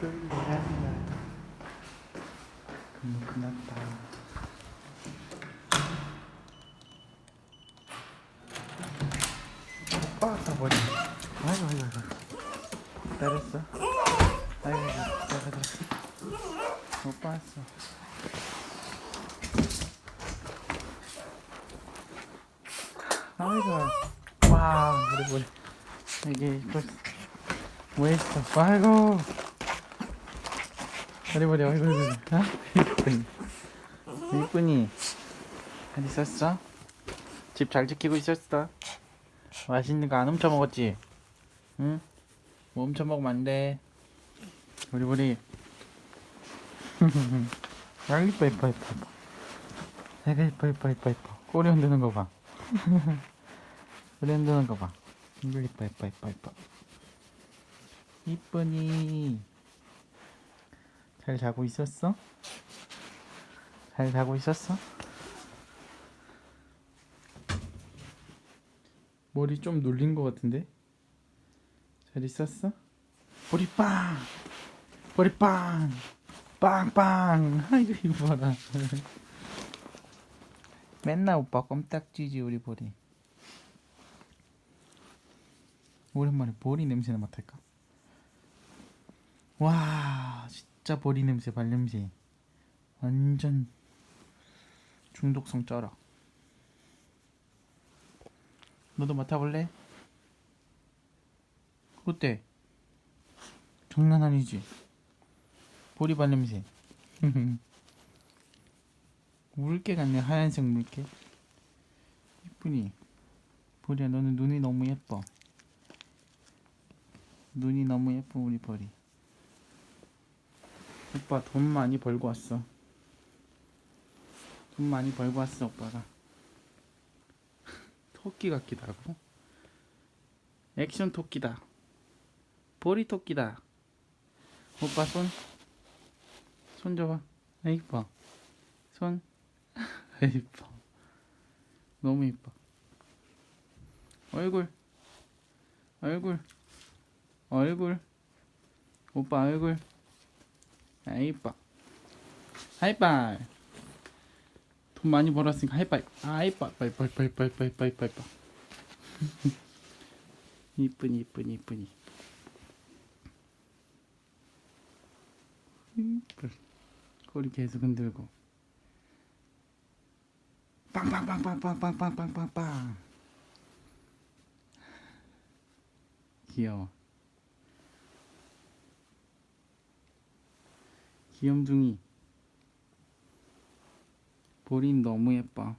끝났다 빠았다 머리 아이고 아이고 아이고 아이고 아이고 내가 들었어 못 봤어 아이고 와 우리 머리 이게 이거 뭐 했어 아이고 머리 머리 아이고 아이고 어? 이쁜이 이쁜이 잘 있었어? 집 잘 지키고 있었어? 맛있는 거 안 훔쳐 먹었지? 응? 뭐 훔쳐 먹으면 안 돼. 우리 우리. 아 이뻐 이뻐 이뻐 이뻐. 애가 이뻐 이뻐 이뻐 이뻐. 꼬리 흔드는 거 봐. 꼬리 흔드는 거 봐. 이거 이뻐 이뻐 이뻐 이뻐. 이쁘니. 잘 자고 있었어? 잘 자고 있었어? 머리 좀 눌린 것 같은데? 잘 있었어? 머리 빵! 머리 빵! 빵빵! 아이고 이거 봐라 맨날 오빠 껌딱지지 우리 보리 오랜만에 보리 냄새나 맡을까? 와 진짜 보리 냄새 발냄새 완전 중독성 쩔어 너도 맡아볼래? 어때? 장난 아니지? 보리 발 냄새 물개 같네 하얀색 물개 이쁘니? 보리야 너는 눈이 너무 예뻐 눈이 너무 예뻐 우리 보리 오빠 돈 많이 벌고 왔어. 돈 많이 벌고 왔어 오빠가. 토끼 같기도 하고? 액션 토끼다. 보리 토끼다. 오빠 손. 손 줘봐. 아 이뻐. 손. 아, 이뻐. 너무 이뻐. 얼굴. 얼굴. 얼굴. 오빠 얼굴 아 이뻐 하이파이. 돈 많이 벌었으니까 하이파이. 아 이뻐 이뻐 이쁘니 이쁘니 이쁘니 이쁘 꼬리 계속 흔들고. 빵빵빵빵빵빵빵빵빵빵. 귀여워 귀염둥이. 보린 너무 예뻐